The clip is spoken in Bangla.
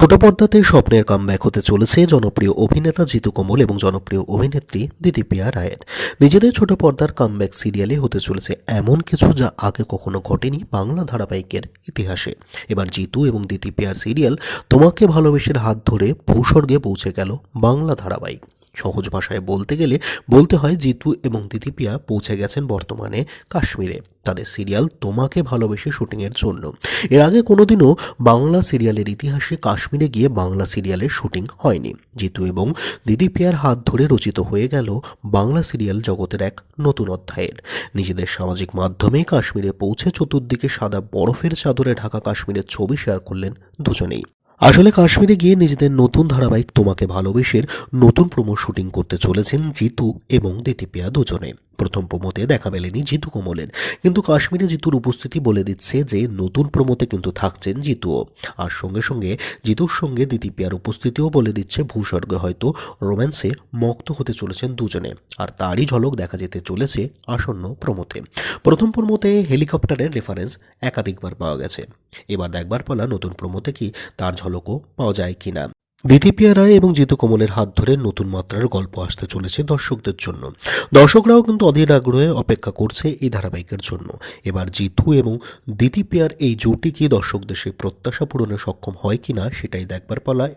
ছোট পর্দাতে স্বপ্নের কামব্যাক হতে চলেছে জনপ্রিয় অভিনেতা জিতু কমল এবং জনপ্রিয় অভিনেত্রী দিদিপিয়া রায়ের। নিজেদের ছোট পর্দার কামব্যাক সিরিয়ালে হতে চলেছে এমন কিছু যা আগে কখনো ঘটেনি বাংলা ধারাবাহিকের ইতিহাসে। এবার জিতু এবং দিদিপিয়ার সিরিয়াল তোমাকে ভালোবেসের হাত ধরে ভূস্বর্গে পৌঁছে গেল বাংলা ধারাবাহিক। সহজ ভাষায় বলতে গেলে বলতে হয় জিতু এবং দিদিপিয়া পৌঁছে গেছেন বর্তমানে কাশ্মীরে। তাদের সিরিয়াল তোমাকে ভালোবেসে শুটিংয়ের জন্য। এর আগে কোনোদিনও বাংলা সিরিয়ালের ইতিহাসে কাশ্মীরে গিয়ে বাংলা সিরিয়ালের শুটিং হয়নি। জিতু এবং দিদিপিয়ার হাত ধরে রচিত হয়ে গেল বাংলা সিরিয়াল জগতের এক নতুন অধ্যায়ের। নিজেদের সামাজিক মাধ্যমে কাশ্মীরে পৌঁছে চতুর্দিকে সাদা বরফের চাদরে ঢাকা কাশ্মীরের ছবি শেয়ার করলেন দুজনেই। আসলে কাশ্মীরে গিয়ে নিজেদের নতুন ধারাবাহিক তোমাকে ভালোবেসের নতুন প্রোমো শুটিং করতে চলেছেন জিতু এবং দিতিপিয়া দুজনে। প্রথম প্রোমোতে দেখা মেলেনি জিতু কমলের। কিন্তু কাশ্মীরে জিতুর উপস্থিতি বলে দিচ্ছে যে, নতুন প্রোমোতে কিন্তু থাকছেন জিতুও। আর সঙ্গে সঙ্গে জিতুর সঙ্গে দিতিপিয়ার উপস্থিতিও বলে দিচ্ছে ভূস্বর্গে হয়তো রোম্যান্সে মক্ত হতে চলেছেন দুজনে। আর তারই ঝলক দেখা যেতে চলেছে আসন্ন প্রমোতে। প্রথম প্রোমোতে হেলিকপ্টারের রেফারেন্স একাধিকবার পাওয়া গেছে। এবার দেখবার পালা নতুন প্রমোতে কি তার ঝলকও পাওয়া যায় কিনা। দিতিপিয়া রায় এবং জিতু কমলের হাত ধরে নতুন মাত্রার গল্প আসতে চলেছে দর্শকদের জন্য। দর্শকরাও কিন্তু অধীর আগ্রহে অপেক্ষা করছে এই ধারাবাহিকের জন্য। এবার জিতু এবং দিতিপিয়ার এই জুটি কি দর্শকদের সেই প্রত্যাশা পূরণে সক্ষম হয় কিনা সেটাই দেখবার পালা